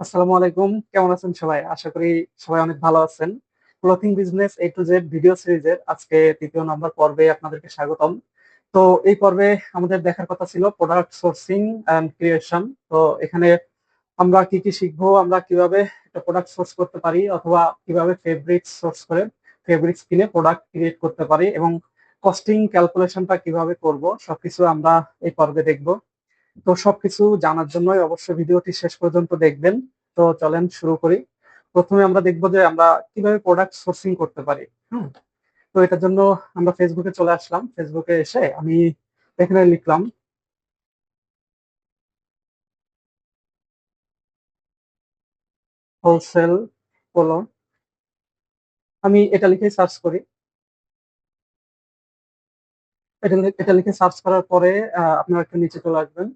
আসসালামু আলাইকুম। কেমন আছেন সবাই? আশা করি সবাই অনেক ভালো আছেন। Clothing business A to Z video সিরিজের আজকে তৃতীয় নম্বর পর্বে আপনাদেরকে স্বাগতম। তো এই পর্বে আমাদের দেখার কথা ছিল প্রোডাক্ট সোর্সিং অ্যান্ড ক্রিয়েশন তো এখানে আমরা কি কি শিখব, আমরা কীভাবে একটা প্রোডাক্ট সোর্স করতে পারি অথবা কীভাবে ফেব্রিক্স সোর্স করে ফেব্রিক্স কিনে প্রোডাক্ট ক্রিয়েট করতে পারি এবং কস্টিং ক্যালকুলেশনটা কীভাবে করব, সবকিছু আমরা এই পর্বে দেখব। তো সবকিছু জানার জন্যই অবশ্যই ভিডিওটি শেষ পর্যন্ত দেখবেন। তো চলেন শুরু করি। প্রথমে আমরা দেখব যে আমরা কীভাবে প্রোডাক্ট সোর্সিং করতে পারি। হুম? তো এটার জন্য আমরা ফেসবুকে চলে আসলাম। ফেসবুকে এসে আমি এখানে লিখলাম হোলসেল পোলো আমি এটা লিখে সার্চ করি। এটা এটা লিখে সার্চ করার পরে আপনারা একটু নিচে চলে আসবেন।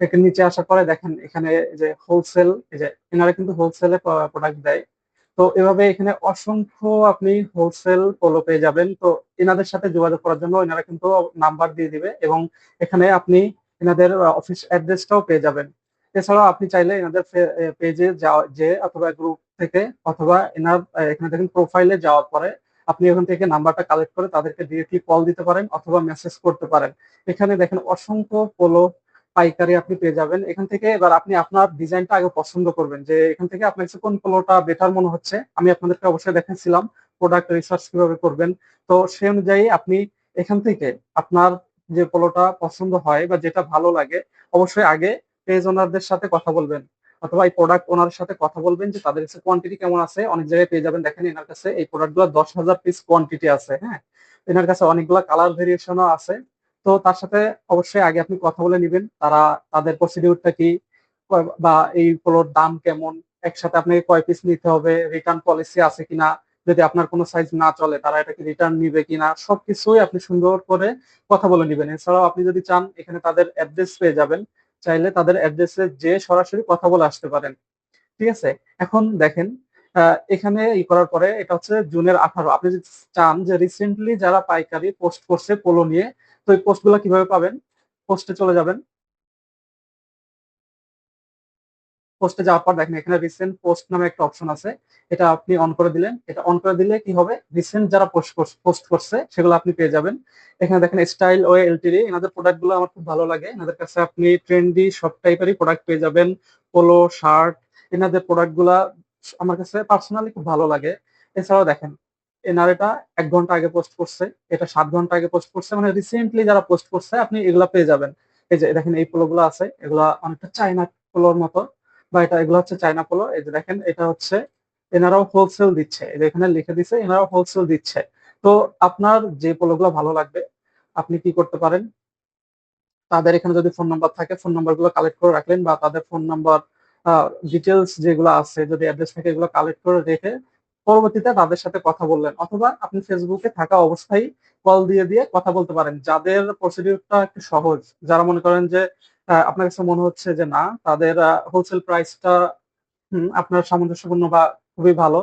এখানে নিচে আসার পরে দেখেন এখানে যে হোলসেল এই যে এনারা কিন্তু হোলসেলে প্রোডাক্ট দেয়। তো এভাবে এখানে অসংখ্য আপনি হোলসেল পোলো পেয়ে যাবেন। তো এনাদের সাথে যোগাযোগ করার জন্য এনারা কিন্তু নাম্বার দিয়ে দিবে এবং এখানে আপনি এনাদের অফিস অ্যাড্রেসটাও পেয়ে যাবেন। এছাড়াও আপনি চাইলে এনাদের পেজে যাওয়া যে অথবা গ্রুপ থেকে অথবা এনার এখানে দেখেন প্রোফাইলে যাওয়ার পরে আপনি ওখান থেকে নাম্বারটা কালেক্ট করে তাদেরকে ডিরেক্টলি কল দিতে পারেন অথবা মেসেজ করতে পারেন। এখানে দেখেন অসংখ্য পোলো পাইকারি আপনি পেয়ে যাবেন। এখান থেকে এবার আপনি আপনার ডিজাইনটা আগে পছন্দ করবেন যে এখান থেকে আপনার কাছে কোন পোলোটা বেটার মনে হচ্ছে, আমি আপনাদেরকে অবশ্যই দেখাচ্ছিলাম প্রোডাক্ট রিসার্চ কীভাবে করবেন। তো সেই অনুযায়ী আপনি এখান থেকে আপনার যে পোলোটা পছন্দ হয় বা যেটা ভালো লাগে, অবশ্যই আগে পেজ ওনারদের সাথে কথা বলবেন অথবা এই প্রোডাক্ট ওনার সাথে কথা বলবেন যে তাদের কাছে কোয়ান্টিটি কেমন আছে। অনেক জায়গায় পেয়ে যাবেন। দেখেন এনার কাছে এই প্রোডাক্টগুলো দশ হাজার পিস কোয়ান্টিটি আছে হ্যাঁ? এনার কাছে অনেকগুলো কালার ভেরিয়েশনও আছে। তো তার সাথে অবশ্যই আগে আপনি কথা বলে নিবেন, তারা, তাদের প্রসিডিউরটা কি, বা এই পোলোর দাম কেমন, একসাথে আপনাকে কয় পিস নিতে হবে রিটার্ন পলিসি আছে কিনা, যদি আপনার কোনো সাইজ না চলে, তারা এটাকে রিটার্ন নিবে কিনা, সবকিছুই আপনি সুন্দর করে কথা বলে নিবেন। এছাড়াও আপনি যদি চান, এখানে তাদের অ্যাড্রেস পেয়ে যাবেন, চাইলে তাদের অ্যাড্রেসে যে সরাসরি কথা বলে আসতে পারেন। ঠিক আছে? এখন দেখেন এখানে ই করার পরে এটা হচ্ছে জুনের আঠারো। আপনি যদি চান যে রিসেন্টলি যারা পাইকারি পোস্ট করছে পোলো নিয়ে তো এই পোস্টগুলো কীভাবে পাবেন? পোস্টে চলে যাবেন। পোস্টে যাওয়ার পর দেখেন, এখানে রিসেন্ট পোস্ট নামে একটা অপশন আছে। এটা আপনি অন করে দিলেন। এটা অন করে দিলে কি হবে? রিসেন্ট যারা পোস্ট পোস্ট করছে, সেগুলো আপনি পেয়ে যাবেন। এখানে দেখেন স্টাইল ওয়ে এলটিডি এনাদের প্রোডাক্টগুলো আমার খুব ভালো লাগে। এনাদের কাছে আপনি ট্রেন্ডি সব টাইপেরই প্রোডাক্ট পেয়ে যাবেন। পোলো শার্ট এনাদের প্রোডাক্টগুলা আমার কাছে পার্সোনালি খুব ভালো লাগে। এছাড়াও দেখেন এনার এটা এক ঘণ্টা আগে পোস্ট করছে, এটা সাত ঘণ্টা আগে পোস্ট করছে মানে রিসেন্টলি যারা পোস্ট করছে, আপনি এগুলা পেয়ে যাবেন। এই যে দেখেন এই পোলোগুলো আছে, এগুলা অনেকটা চাইনা পোলোর মতো, বা এটা, এগুলো হচ্ছে চাইনা পোলো। এই যে দেখেন, এটা হচ্ছে, এনারাও হোলসেল দিচ্ছে। এখানে লিখে দিচ্ছে এনারাও হোলসেল দিচ্ছে। তো আপনার যে পোলোগুলো ভালো লাগবে, আপনি কি করতে পারেন? তাদের এখানে যদি ফোন নাম্বার থাকে ফোন নাম্বারগুলো কালেক্ট করে রাখলেন, বা তাদের ফোন নাম্বার ডিটেলস যেগুলো আছে, যদি অ্যাড্রেস থাকে, এগুলো কালেক্ট করে রেখে পরবর্তীতে তাদের সাথে কথা বললেন, অথবা আপনি ফেসবুকে থাকা অবস্থায় কল দিয়ে দিয়ে কথা বলতে পারেন। যাদের প্রসিডিউরটা একটু সহজ, যারা মনে করেন যে আপনার কাছে মনে হচ্ছে যে না, তাদের হোলসেল প্রাইসটা আপনার সামঞ্জস্যপূর্ণ বা খুবই ভালো,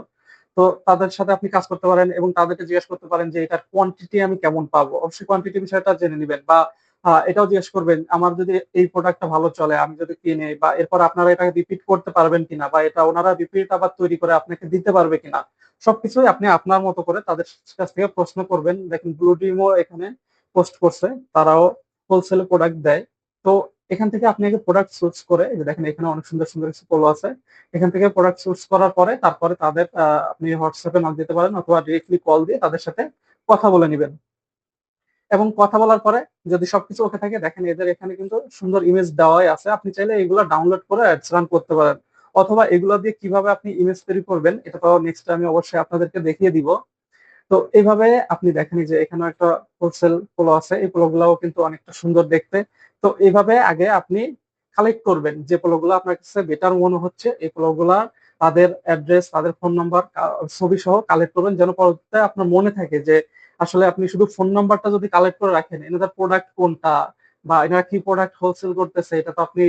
তো তাদের সাথে আপনি কাজ করতে পারেন এবং তাদেরকে জিজ্ঞেস করতে পারেন যে এটার কোয়ান্টিটি আমি কেমন পাবো। অবশ্যই কোয়ান্টিটি বিষয়টা জেনে নেবেন বা এটাও জিজ্ঞেস করবেন, আমার যদি এই প্রোডাক্টটা ভালো চলে, আমি যদি কিনে বা এরপর আপনারা এটাকে রিপিট করতে পারবেন কিনা বা এটা ওনারা রিপিট আবার তৈরি করে আপনাকে দিতে পারবে কিনা, সবকিছুই আপনি আপনার মতো করে তাদের কাছ থেকে প্রশ্ন করবেন। দেখেন ব্লু ডিমও এখানে পোস্ট করছে, তারাও হোলসেলে প্রোডাক্ট দেয়। তো এখান থেকে আপনি আগে প্রোডাক্ট চুজ করে দেখেন, এখানে অনেক সুন্দর সুন্দর কিছু পোলো আছে। এখান থেকে প্রোডাক্ট চুজ করার পরে, তারপরে তাদের আপনি হোয়াটসঅ্যাপে নক দিতে পারেন অথবা ডিরেক্টলি কল দিয়ে তাদের সাথে কথা বলে নেবেন। এবং কথা বলার পরে যদি সবকিছু ওকে থাকে, দেখেন এদের এখানে কিন্তু সুন্দর ইমেজ দেওয়াই আছে। আপনি চাইলে এগুলো ডাউনলোড করে অ্যাডস রান করতে পারেন। অথবা এগুলো দিয়ে কীভাবে আপনি ইমেজ তৈরি করবেন, এটা তো নেক্সট আমি অবশ্যই আপনাদেরকে দেখিয়ে দিব। তো এইভাবে আপনি দেখেন যে এখানে একটা হোলসেল পোলো আছে। এই পোলো গুলাও কিন্তু অনেকটা সুন্দর দেখতে। তো এইভাবে আগে আপনি কালেক্ট করবেন। যে পোলোগুলো আপনার কাছে বেটার মনে হচ্ছে, এই পোলোগুলা তাদের অ্যাড্রেস তাদের ফোন নাম্বার ছবি সহ কালেক্ট করবেন যেন পরবর্তীতে আপনার মনে থাকে যে আসলে আপনি শুধু ফোন নাম্বারটা যদি কালেক্ট করে রাখেন এনাদের প্রোডাক্ট কোনটা বা এনারা কি প্রোডাক্ট হোলসেল করতেছে, এটা তো আপনি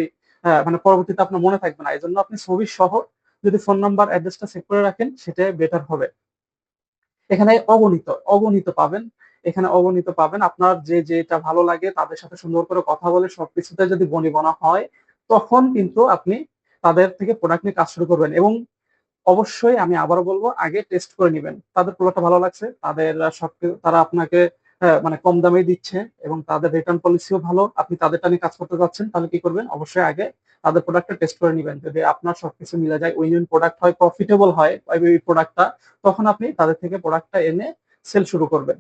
মানে পরবর্তীতে আপনার মনে থাকবে না। এই জন্য আপনি ছবি সহ যদি ফোন নাম্বার অ্যাড্রেসটা সেভ করে রাখেন, সেটা বেটার হবে। এখানে অগণিত অগণিত পাবেন। এখানে অগণিত পাবেন। আপনার যে যেটা ভালো লাগে তাদের সাথে সুন্দর করে কথা বলে সবকিছুতে যদি বনি বনা হয়, তখন কিন্তু আপনি তাদের থেকে প্রোডাক্ট নিয়ে কাজ শুরু করবেন। এবং অবশ্যই আমি আবারও বলব, আগে টেস্ট করে নেবেন। তাদের প্রোডাক্টটা ভালো লাগছে, তাদের সব তারা আপনাকে মানে কম দামে দিচ্ছে এবং তাদের রিটার্ন পলিসিও ভালো। আপনি তাদেরটা নিয়ে কাজ করতে যাচ্ছেন, তাহলে কি করবেন? অবশ্যই আগে তাদের প্রোডাক্টটা টেস্ট করে নেবেন। যদি আপনার সবকিছু মিলে যায় উইন উইন প্রোডাক্ট হয় প্রফিটেবল হয়, ওই প্রোডাক্টটা তখন আপনি তাদের থেকে প্রোডাক্টটা এনে সেল শুরু করবেন।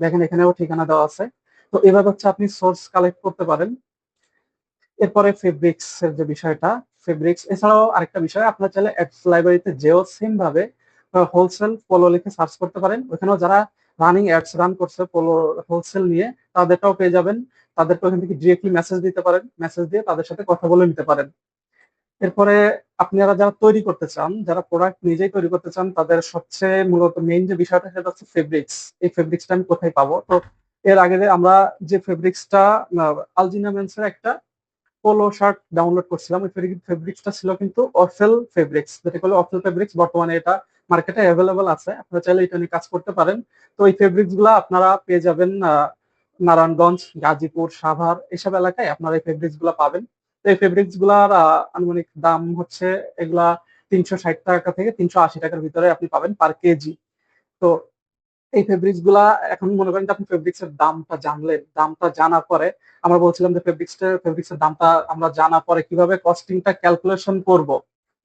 দেখেন এখানেও ঠিকানা দেওয়া আছে। তো এভাবে হচ্ছে আপনি সোর্স কালেক্ট করতে পারেন। এরপরে ফেব্রিক্স এর যে বিষয়টা ফেব্রিক্স এছাড়াও আরেকটা বিষয়, আপনার চাইলে অ্যাডস লাইব্রেরিতে যেও সেম ভাবে হোলসেল পোলো লিখে সার্চ করতে পারেন। ওখানেও যারা রানিং অ্যাডস রান করছে পোলো হোলসেল নিয়ে, তাদেরটাও পেয়ে যাবেন। তাদেরকে ওখান থেকে ডিরেক্টলি মেসেজ দিতে পারেন। মেসেজ দিয়ে তাদের সাথে কথা বলে নিতে পারেন। এরপরে আপনারা যারা তৈরি করতে চান, যারা প্রোডাক্ট নিজেই তৈরি করতে চান, তাদের সবচেয়ে মূলত মেইন যে বিষয়টা, সেটা হচ্ছে ফেব্রিক্স এই ফেব্রিক্সটা আমি কোথায় পাবো? তো এর আগে আমরা যে ফেব্রিক্সটা আলজিনা মেন্সের একটা পোলো শার্ট ডাউনলোড করছিলাম, ওই ফেব্রিক্সটা ছিল কিন্তু অফেল ফেব্রিক্স যেটা বলে অফেল ফেব্রিক্স বর্তমানে এটা মার্কেটে অ্যাভেলেবল আছে। আপনারা চাইলে এটা নিয়ে কাজ করতে পারেন। তো এই ফেব্রিক্সগুলা আপনারা পেয়ে যাবেন নারায়ণগঞ্জ, গাজীপুর, সাভার, এসব এলাকায় আপনারা এই ফেব্রিক্সগুলা পাবেন। তো এই ফেব্রিক্সগুলার আনুমানিক দাম হচ্ছে এগুলা তিনশো ষাট টাকা থেকে তিনশো আশি টাকার ভিতরে আপনি পাবেন পার কেজি তো এই ফেব্রিক্সগুলা এখন মনে করেন যে আপনি ফেব্রিক্স এর দামটা জানলেন, দামটা জানার পরে আমরা বলছিলাম যে ফেব্রিক্স ফেব্রিক্স এর দামটা আমরা জানার পরে কীভাবে কস্টিংটা ক্যালকুলেশন করব?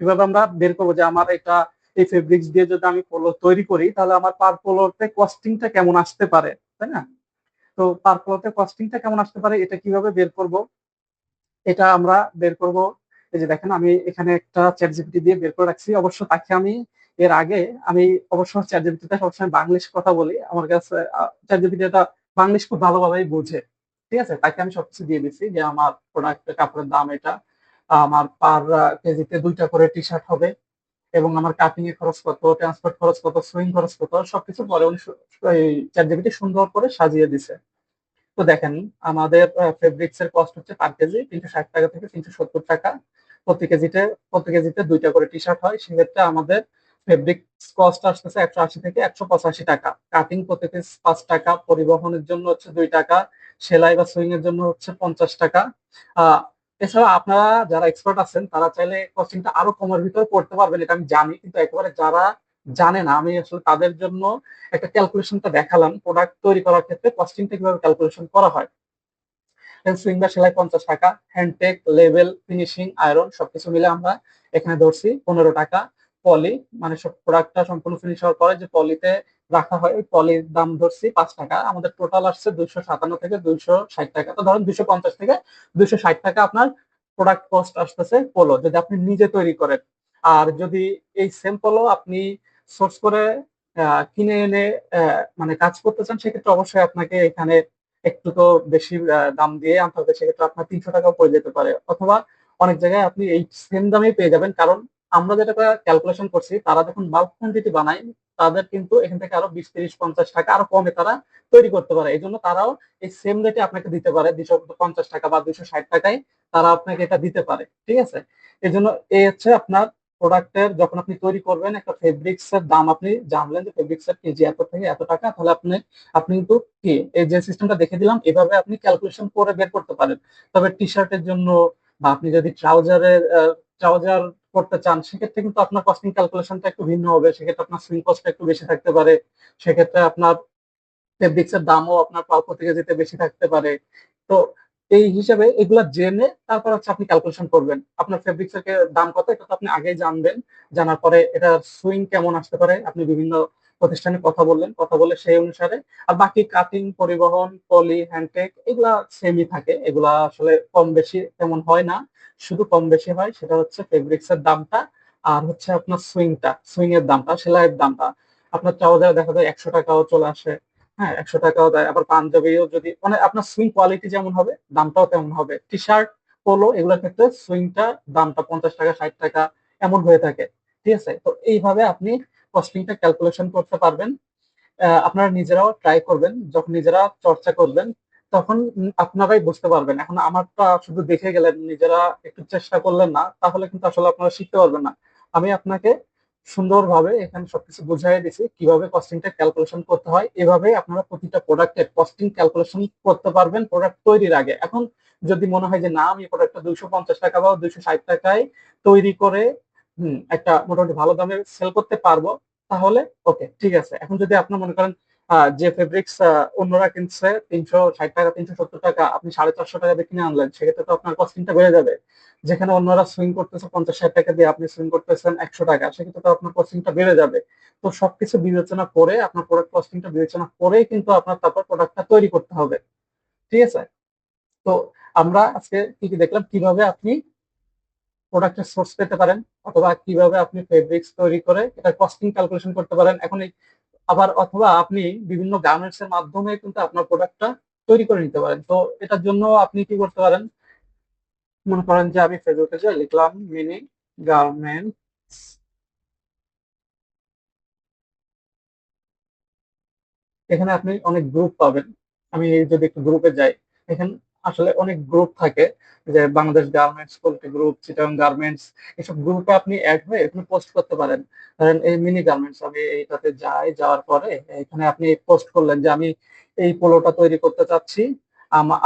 কীভাবে আমরা বের করব যে আমার এটা, এই ফেব্রিক্স দিয়ে যদি আমি পোলো তৈরি করি, তাহলে আমার পার পোলোতে কস্টিংটা কেমন আসতে পারে? তাই না? তো পার পোলোতে কস্টিংটা কেমন আসতে পারে, এটা কীভাবে বের করব? এটা আমরা বের করব। এই যে দেখেন, আমি এখানে একটা চ্যাট জিপিটি দিয়ে বের করে রাখছি। অবশ্য তাকে আমি এর আগে আমি অবশ্য চ্যাট সবসময় বাংলিশ কথা বলি। আমার কাছে চ্যাট জিপিটি বাংলিশ খুব ভালোভাবেই বোঝে। ঠিক আছে? তাকে আমি সবকিছু দিয়ে দিচ্ছি যে আমার প্রোডাক্ট কাপড়ের দাম এটা, আমার পার কেজিতে দুইটা করে টি শার্ট হবে এবং আমার কাটিং এর খরচ কত ট্রান্সপোর্ট খরচ কত সুইং খরচ কত, সবকিছু পরে উনি চ্যাট সুন্দর করে সাজিয়ে দিছে। তো দেখেন, আমাদের ফেব্রিক্স এর কস্ট হচ্ছে পার কেজি তিনশো ষাট টাকা থেকে তিনশো সত্তর টাকা। প্রতি কেজিতে প্রতি কেজিতে দুইটা করে টি শার্ট হয়। সেক্ষেত্রে আমাদের ফেব্রিক্স কস্ট আসতেছে একশো আশি থেকে একশো পঁচাশি টাকা। কাটিং প্রতি পিস পাঁচ টাকা, পরিবহনের জন্য হচ্ছে দুই টাকা, সেলাই বা সুইং এর জন্য হচ্ছে পঞ্চাশ টাকা। এছাড়া আপনারা যারা এক্সপার্ট আছেন, তারা চাইলে কস্টিংটা আরও কমের ভিতরে করতে পারবেন, এটা আমি জানি, কিন্তু একেবারে যারা জানে না, আমি আসলে তাদের জন্য একটা ক্যালকুলেশনটা দেখালাম। প্রোডাক্ট তৈরি করার ক্ষেত্রে কস্টিংটা কীভাবে ক্যালকুলেশন করা হয়? সুইং বা সেলাই পঞ্চাশ টাকা হ্যান্ডটেক লেভেল ফিনিশিং আয়রন সবকিছু মিলে আমরা এখানে ধরছি পনেরো টাকা। পলি মানে সব প্রোডাক্টটা সম্পূর্ণ ফিনিশ হওয়ার পরে যে পলিতে রাখা হয়, ওই পলির দাম ধরছি পাঁচ টাকা। আমাদের টোটাল আসছে দুইশো সাতান্ন থেকে দুইশো ষাট টাকা। তো ধরেন দুইশো পঞ্চাশ থেকে দুইশো ষাট টাকা আপনার প্রোডাক্ট কস্ট আসতেছে পোলো যদি আপনি নিজে তৈরি করেন। আর যদি এই সেম পোলো আপনি সোর্স করে কিনে এনে মানে কাজ করতে চান, সেক্ষেত্রে অবশ্যই আপনাকে এখানে একটু তো বেশি দাম দিয়ে আনতে হবে। সেক্ষেত্রে আপনার তিনশো টাকাও পড়ে যেতে পারে। অথবা অনেক জায়গায় আপনি এই সেম দামেই পেয়ে যাবেন। কারণ আমরা যেটা ক্যালকুলেশন করছি, তারা যখন বাল্ক কোয়ান্টিটি বানায়, তাদের কিন্তু এখান থেকে আরও বিশ, তিরিশ, পঞ্চাশ টাকা আরও কমে তারা তৈরি করতে পারে। এই জন্য তারাও এই সেম রেটে আপনাকে দিতে পারে, দুশো পঞ্চাশ টাকা বা দুশো ষাট টাকায় তারা আপনাকে এটা দিতে পারে, ঠিক আছে? এই জন্য এই হচ্ছে আপনার প্রোডাক্টের যখন আপনি তৈরি করবেন, একটা ফেব্রিক্স এর দাম আপনি জানলেন যে ফেব্রিক্স এর কেজি এত থেকে এত টাকা, তাহলে আপনি আপনি কিন্তু কি, এই যে সিস্টেমটা দেখে দিলাম, এভাবে আপনি ক্যালকুলেশন করে বের করতে পারেন। তবে টি শার্টের জন্য বা আপনি যদি ট্রাউজারের ট্রাউজার করতে চান, সেক্ষেত্রে কিন্তু আপনার কস্টিং ক্যালকুলেশনটা একটু ভিন্ন হবে। সেক্ষেত্রে আপনার সুইং কস্টটা একটু বেশি থাকতে পারে। সেক্ষেত্রে আপনার ফেব্রিক্সের দামও আপনার প্রতি কেজিতে বেশি থাকতে পারে। তো এই হিসাবে এগুলো জেনে তারপর হচ্ছে আপনি ক্যালকুলেশন করবেন। আপনার ফেব্রিক্সের দাম কত, এটা তো আপনি আগেই জানবেন। জানার পরে এটা সুইং কেমন আসতে পারে, আপনি বিভিন্ন প্রতিষ্ঠানে কথা বললেন, কথা বলে সেই অনুসারে। আর বাকি কাটিং পরিবহন পলি হ্যান্ডটেক এগুলা সেমই থাকে। এগুলা আসলে কম বেশি তেমন হয় না। শুধু কম বেশি হয়, সেটা হচ্ছে ফেব্রিক্স এর দামটা আর হচ্ছে আপনার সুইংটা সুইং এর দামটা, সেলাইয়ের দামটা। আপনার ট্রাউজার দেখা যায় একশো টাকাও চলে আসে। হ্যাঁ একশো টাকাও দেয়। আবার পাঞ্জাবিও যদি মানে আপনার সুইং কোয়ালিটি যেমন হবে, দামটাও তেমন হবে। টি শার্ট পোলো এগুলোর ক্ষেত্রে সুইংটা দামটা পঞ্চাশ টাকা, ষাট টাকা, এমন হয়ে থাকে। ঠিক আছে? তো এইভাবে আপনি কস্টিংটা ক্যালকুলেশন করতে পারবেন আপনারা নিজেরাও ট্রাই করবেন, যখন নিজেরা চর্চা করবেন, তখন আপনারাই বুঝতে পারবেন। এখন আমারটা শুধু দেখে গেলেন, নিজেরা একটু চেষ্টা করলেন না, তাহলে কিন্তু আসলে আপনারা শিখতে পারবেন না। আমি আপনাকে সুন্দরভাবে এখানে সবকিছু বুঝাই দিছি, কীভাবে কস্টিংটা ক্যালকুলেশন করতে হয়। এভাবে আপনারা প্রতিটা প্রোডাক্টের কস্টিং ক্যালকুলেশন করতে পারবেন প্রোডাক্ট তৈরির আগে। এখন যদি মনে হয় যে, না, আমি প্রোডাক্টটা দুইশো পঞ্চাশ টাকা বা দুইশো ষাট টাকায় তৈরি করে হম, একটা মোটামুটি ভালো দামে সেল করতে পারব, তাহলে ওকে ঠিক আছে। এখন যদি আপনার মনে করেন যে ফেব্রিক্স অন্যরা কিনছে, তিনশো ষাট টাকা, তিনশো সত্তর টাকা, আপনি সাড়ে চারশো টাকা দিয়ে কিনে আনলেন, সেক্ষেত্রে তো আপনার কস্টিংটা বেড়ে যাবে। যেখানে অন্যরা সুইং করতেছে পঞ্চাশ ষাট টাকা দিয়ে আপনি সুইং করতেছেন একশো টাকা, সেক্ষেত্রে তো আপনার কস্টিংটা বেড়ে যাবে। তো সবকিছু বিবেচনা করে, আপনার প্রোডাক্ট কস্টিংটা বিবেচনা করেই কিন্তু আপনার তারপর প্রোডাক্টটা তৈরি করতে হবে। ঠিক আছে? তো আমরা আজকে কি কি দেখলাম? কীভাবে আপনি প্রোডাক্টের সোর্স পেতে পারেন, অথবা কীভাবে আপনি ফেব্রিক্স তৈরি করে এটা কস্টিং ক্যালকুলেশন করতে পারেন। এখন আবার অথবা আপনি বিভিন্ন গার্মেন্টস এর মাধ্যমে কিন্তু আপনার প্রোডাক্টটা তৈরি করে নিতে পারেন। তো এটার জন্য আপনি কি করতে পারেন? মনে করেন যে আমি ফেসবুকে যে লিখলাম মিনি গার্মেন্টস এখানে আপনি অনেক গ্রুপ পাবেন। আমি যদি একটু গ্রুপে যাই, এখানে আসলে অনেক গ্রুপ থাকে, যে Bangladesh garments poultry group Chittagong garments এসব গ্রুপে আপনি অ্যাড হয়ে এখানে পোস্ট করতে পারেন। ধরেন এই মিনি গার্মেন্টস আমি এইটাতে যাই, যাওয়ার পরে এখানে আপনি পোস্ট করলেন যে আমি এই পোলোটা তৈরি করতে চাচ্ছি।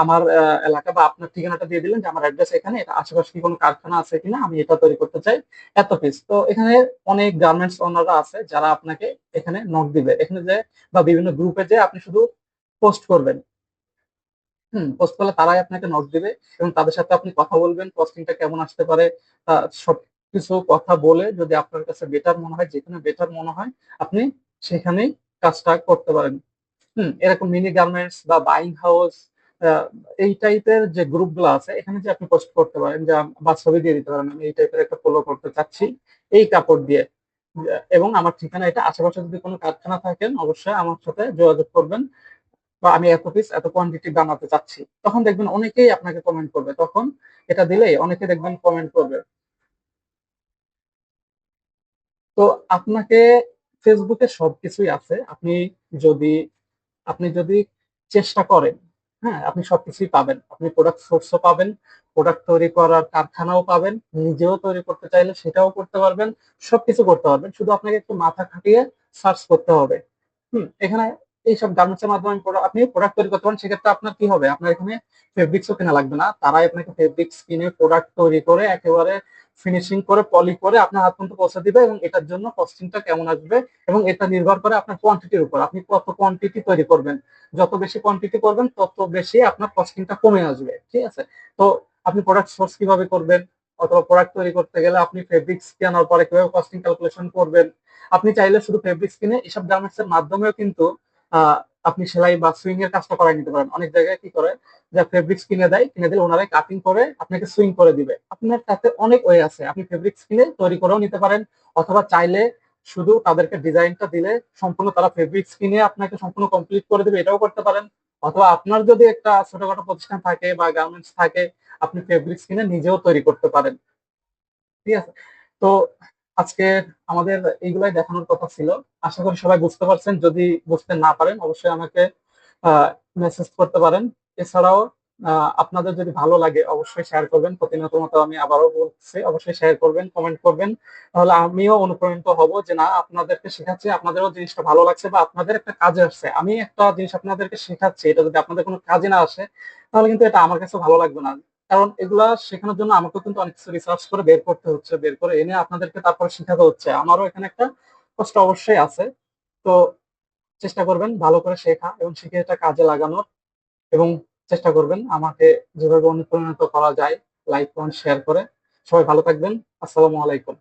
আমার এলাকা বা আপনার ঠিকানাটা দিয়ে দিলেন যে আমার অ্যাড্রেস এখানে, এটা আশেপাশে কি কোনো কারখানা আছে কিনা, আমি এটা তৈরি করতে চাই, এত পিস তো এখানে অনেক গার্মেন্টস ওনাররা আছে যারা আপনাকে এখানে নক দিবে। এখানে যে বা বিভিন্ন গ্রুপে যে আপনি শুধু পোস্ট করবেন। হুম পোস্ট তারাই আপনাকে নক দিবে এবং তাদের সাথে আপনি কথা বলবেন কস্টিংটা কেমন আসতে পারে সব কিছু কথা বলে যদি আপনার কাছে বেটার মনে হয়, যেখানে বেটার মনে হয়, আপনি সেখানেই কাজটা করতে পারেন। হুম, এরকম মিনি গার্মেন্টস বা বাইং হাউস এই টাইপের যে গ্রুপগুলো আছে, এখানে যে আপনি পোস্ট করতে পারেন, যে বা ছবি দিয়ে দিতে পারেন, আমি এই টাইপের একটা ফলো করতে চাচ্ছি, এই কাপড় দিয়ে। এবং আমার ঠিকানা এটা, আশেপাশে যদি কোনো কারখানা থাকেন, অবশ্যই আমার সাথে যোগাযোগ করবেন। বা আমি এত পিস এত কোয়ান্টিটি বানাতে চাচ্ছি, তখন দেখবেন অনেকেই আপনাকে কমেন্ট করবে। তখন এটা দিলেই অনেকে দেখবেন কমেন্ট করবে। তো আপনাকে ফেসবুকে সবকিছুই আছে। আপনি যদি আপনি যদি চেষ্টা করেন হ্যাঁ আপনি সবকিছুই পাবেন। আপনি প্রোডাক্ট সোর্সও পাবেন প্রোডাক্ট তৈরি করার কারখানাও পাবেন, নিজেও তৈরি করতে চাইলে সেটাও করতে পারবেন, সবকিছু করতে পারবেন। শুধু আপনাকে একটু মাথা খাটিয়ে সার্চ করতে হবে। হুম, এখানে এইসব গার্মেন্টস এর মাধ্যমে আপনি প্রোডাক্ট তৈরি করতে পারেন, সেক্ষেত্রে আপনার কি হবে? আপনার এখানে ফেব্রিক্সও কেনা লাগবে না। তারাই আপনাকে ফেব্রিক্স কিনে প্রোডাক্ট তৈরি করে, একেবারে ফিনিশিং করে পলি করে আপনার হাত পর্যন্ত পৌঁছে দিবে এবং এটার জন্য কস্টিংটা কেমন আসবে এবং এটা নির্ভর করে আপনার কোয়ান্টিটির উপর। আপনি কত কোয়ান্টিটি তৈরি করবেন? যত বেশি কোয়ান্টিটি করবেন, তত বেশি আপনার কস্টিংটা কমে আসবে। ঠিক আছে? তো আপনি প্রোডাক্ট সোর্স কীভাবে করবেন? অথবা প্রোডাক্ট তৈরি করতে গেলে আপনি ফেব্রিক্স কেনার পরে কীভাবে কস্টিং ক্যালকুলেশন করবেন? আপনি চাইলে শুধু ফেব্রিক্স কিনে এসব গার্মেন্টস এর মাধ্যমেও কিন্তু আপনি সেলাই বা সুইং এর কাজটা করাই নিতে পারেন। অনেক জায়গায় কি করে, যে ফেব্রিক্স কিনে দেয়, কিনে দিলে ওনারাই কাটিং করে, আপনাকে সুইং করে দিবে। আপনার তাতে অনেক ওয়ে আছে। আপনি ফেব্রিক্স কিনে তৈরি করেও নিতে পারেন, অথবা চাইলে শুধু তাদেরকে ডিজাইনটা দিলে সম্পূর্ণ তারা ফেব্রিক্স কিনে আপনাকে সম্পূর্ণ কমপ্লিট করে দেবে, এটাও করতে পারেন। অথবা আপনার যদি একটা ছোটখাটো প্রতিষ্ঠান থাকে বা গার্মেন্টস থাকে, আপনি ফেব্রিক্স কিনে নিজেও তৈরি করতে পারেন। ঠিক আছে? তো আজকে আমাদের এইগুলাই দেখানোর কথা ছিল। আশা করি সবাই বুঝতে পারছেন। যদি বুঝতে না পারেন, অবশ্যই আমাকে মেসেজ করতে পারেন। এছাড়াও আপনাদের যদি ভালো লাগে, অবশ্যই শেয়ার করবেন। প্রতিনিয়ত মতো আমি আবারও বলছি, অবশ্যই শেয়ার করবেন কমেন্ট করবেন। তাহলে আমিও অনুপ্রাণিত হব যে না, আপনাদেরকে শেখাচ্ছি, আপনাদেরও জিনিসটা ভালো লাগছে বা আপনাদের একটা কাজে আসছে। আমি একটা জিনিস আপনাদেরকে শেখাচ্ছি, এটা যদি আপনাদের কোনো কাজে না আসে, তাহলে কিন্তু এটা আমার কাছে ভালো লাগবে না। কারণ এগুলা শেখানোর জন্য আমাকে কিন্তু অনেক কিছু রিসার্চ করে বের করতে হচ্ছে, বের করে এনে আপনাদেরকে তারপরে শেখাতে হচ্ছে। আমারও এখানে একটা কষ্ট অবশ্যই আছে। তো চেষ্টা করবেন ভালো করে শেখা এবং শিখে এটা কাজে লাগানোর এবং চেষ্টা করবেন আমাকে যেভাবে অনুপ্রাণিত করা যায় লাইক কমেন্ট শেয়ার করে। সবাই ভালো থাকবেন। আসসালামু আলাইকুম।